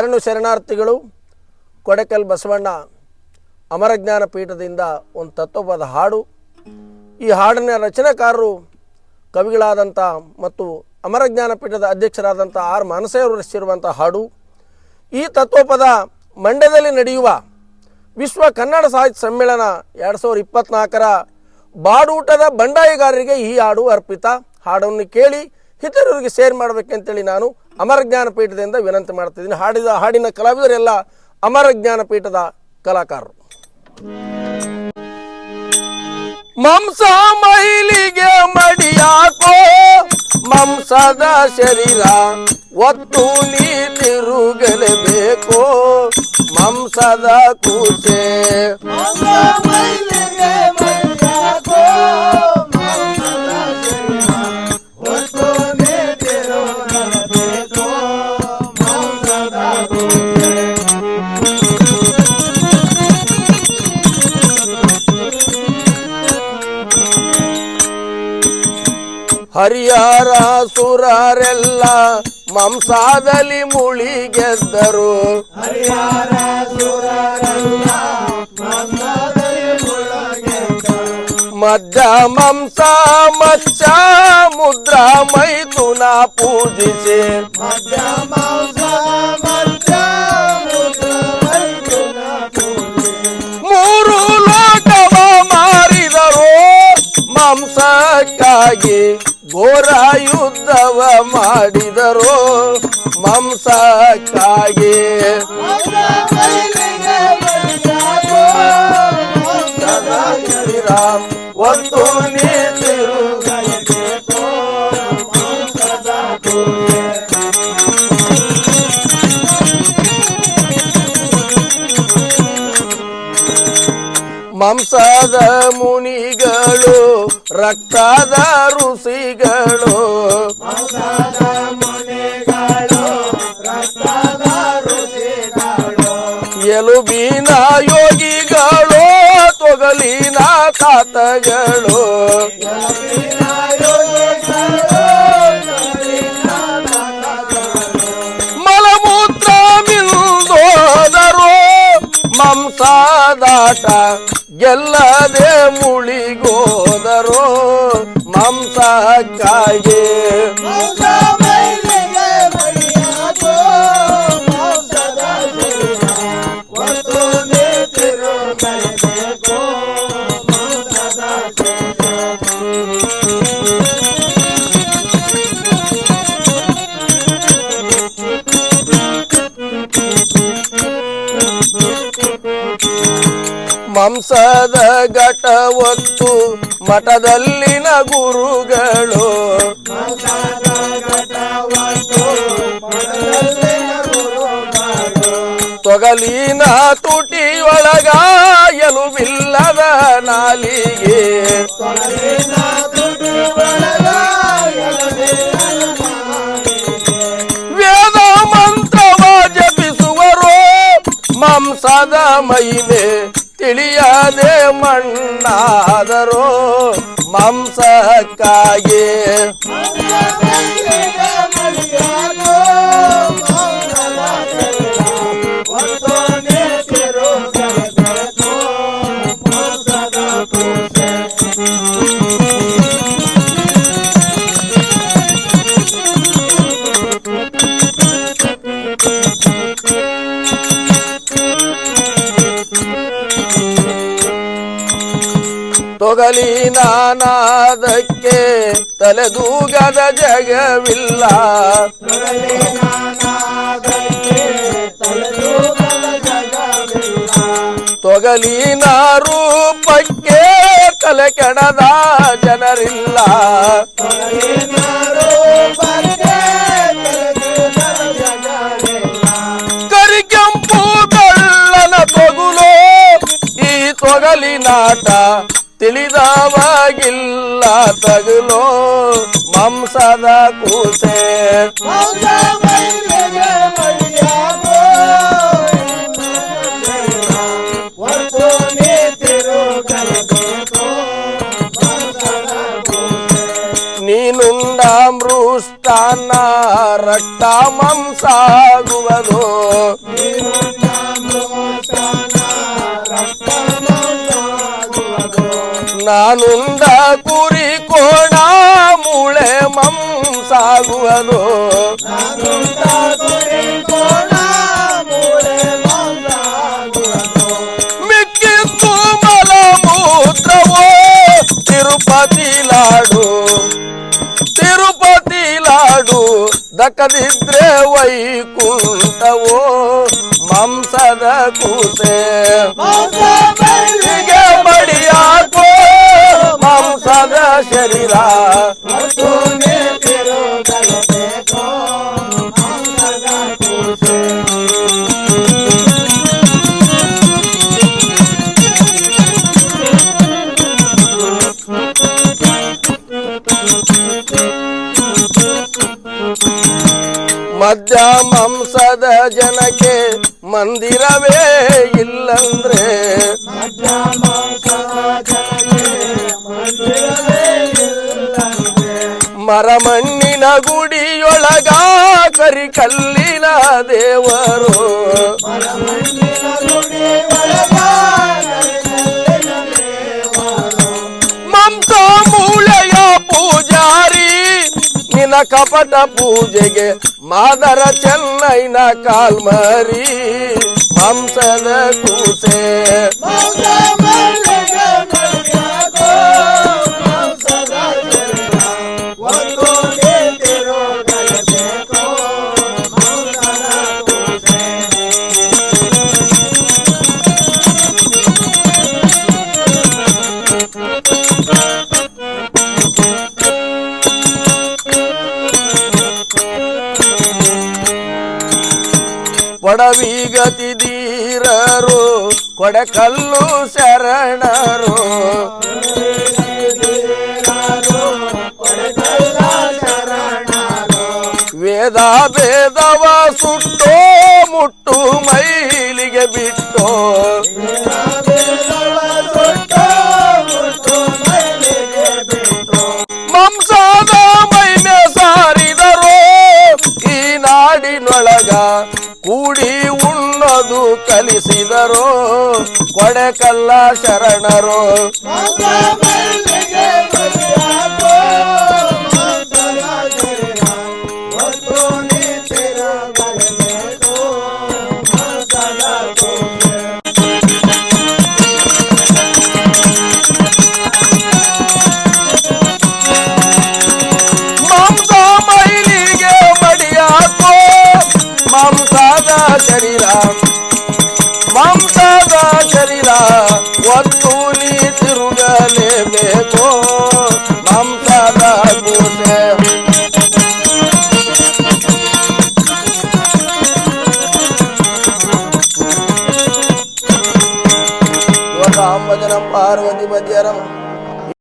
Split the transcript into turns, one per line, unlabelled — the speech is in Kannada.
ಶರಣು ಶರಣಾರ್ಥಿಗಳು ಕೊಡಕಲ್ ಬಸವಣ್ಣ ಅಮರಜ್ಞಾನ ಪೀಠದಿಂದ ಒಂದು ತತ್ವಪದ ಹಾಡು. ಈ ಹಾಡಿನ ರಚನಾಕಾರರು ಕವಿಗಳಾದಂಥ ಮತ್ತು ಅಮರಜ್ಞಾನ ಪೀಠದ ಅಧ್ಯಕ್ಷರಾದಂಥ ಆರ್ ಮಾನಸೆಯವರು ರಚಿಸಿರುವಂಥ ಹಾಡು. ಈ ತತ್ವಪದ ಮಂಡ್ಯದಲ್ಲಿ ನಡೆಯುವ ವಿಶ್ವ ಕನ್ನಡ ಸಾಹಿತ್ಯ ಸಮ್ಮೇಳನ ಎರಡು ಸಾವಿರದ ಇಪ್ಪತ್ನಾಲ್ಕರ ಬಾಡೂಟದ ಬಂಡಾಯಗಾರರಿಗೆ ಈ ಹಾಡು ಅರ್ಪಿತ. ಹಾಡನ್ನು ಕೇಳಿ ಇತರರಿಗೆ ಶೇರ್ ಮಾಡಬೇಕಂತೇಳಿ ನಾನು ಅಮರಜ್ಞಾನ ಪೀಠದಿಂದ ವಿನಂತಿ ಮಾಡ್ತಿದ್ದೀನಿ. ಹಾಡಿದ, ಹಾಡಿನ ಕಲಾವಿದರೆಲ್ಲ ಅಮರಜ್ಞಾನ ಪೀಠದ ಕಲಾಕಾರರು. ಮಾಂಸ ಮೈಲಿಗೆ ಮಡಿಯಾಕೋ, ಮಾಂಸದ ಶರೀರ ಒತ್ತು ನೀ ತಿರುಗಲೇಬೇಕು ಮಾಂಸದ ಕೂಸೆ ಹರಿಹರ ಸುರರೆಲ್ಲ ಮಾಂಸಾದಲ್ಲಿ ಮುಳಿಗೆದ್ದರು ಮಜ್ಜ ಮಾಂಸ ಮಚ್ಚ ಮುದ್ರಾ ಮೈಥುನ ಪೂಜಿಸಿ. ಮೂರು ಮಾಂಸಕ್ಕಾಗಿ ಘೋರ ಯುದ್ಧವ ಮಾಡಿದರು ಮಾಂಸಕ್ಕಾಗಿ ಒಂದು ನೀತಿರು ಮಾಂಸದ ಮುನಿಗಳು ರಕ್ತದ ಋಷಿಗಳು ಎಲುಬಿನ ಯೋಗಿಗಳು ತೊಗಲಿನ ತಾತಗಳು ಮಲಮೂತ್ರ ಮಿಲ್ದೋದರು ಮಾಂಸದಾಟ ಗೆಲ್ಲದೆ ಮುಳಿಗೋದರು ಮಾಂಸಕ್ಕಾಗಿ. ಮಾಂಸದ ಘಟ ಒತ್ತು ಮಠದಲ್ಲಿನ ಗುರುಗಳು ತೊಗಲಿನ ತುಟಿ ಒಳಗ ಎಲುಬಿಲ್ಲದ ನಾಲಿಗೆ. ವೇದ ಮಂತ್ರವ ಜಪಿಸುವರು ಮಾಂಸದ ಮೈಮೆ ತಿಳಿಯದೆ ಮಣ್ಣಾದರೂ ಮಾಂಸಕ್ಕಾಗಿ. ತೊಗಲಿನ ನಾನಾದಕ್ಕೆ ತಲೆದೂಗದ ಜಗವಿಲ್ಲ ತೊಗಲಿನ ರೂಪಕ್ಕೆ ತಲೆ ಕೆಡದ ಜನರಿಲ್ಲ. ಕರಿಕೆಂಪು ಬೆಳ್ಳನ ತೊಗುಲೋ ಈ ತೊಗಲಿನಾಟ ತಿಳಿದವಾಗಿಲ್ಲ ತಗುಲೋ ಮಾಂಸದ ಕೂಸೆ ನೀನುಂಡ ಮೃಷ್ಟಾನ್ನ ರಕ್ತ ಮಾಂಸಾಗುವುದು ನಾನುಂಡ ಕುರಿ ಕೋಣ ಮೂಳೆ ಮಾಂಸಾಗುವುದು ಮಿಕ್ಕಿತ್ತು ಮಲ ಮೂತ್ರವೋ ತಿರುಪತಿ ಲಾಡು ತಿರುಪತಿ ಲಾಡು ದಕ್ಕದಿದ್ರೆ ವೈಕುಂಠವೋ ಮಾಂಸದ ಕೂಸೆ ಮಾಂಸದ ಶರೀರ ಮಧ್ಯ ಮಾಂಸದ ಜನಕ್ಕೆ ಮಂದಿರವೇ ಇಲ್ಲಂದ್ರೆ ಮರಮಣ್ಣಿನ ಗುಡಿಯೊಳಗ ಕರಿಕಲ್ಲಿನ ದೇವರು. ಮಮತ ಮೂಳೆಯ ಪೂಜಾರಿ, ನಿನ್ನ ಕಪಟ ಪೂಜೆಗೆ ಮಾದರ ಚೆನ್ನೈನ ಕಾಲ್ಮರಿ, ಮಾಂಸದ ಕೂಸೆ. ಕೊಡವಿಗತಿದೀರರು ಕೊಡಕಲ್ಲು ಶರಣರು. ವೇದ ಭೇದವ ಸುಟ್ಟೋ ಮುಟ್ಟು ಮೈಲಿಗೆ ಬಿಟ್ಟೋ. ಉಣ್ಣೋದು ಕಲಿಸಿದರು. ಕೊಡೆಕಲ್ಲ ಶರಣರು.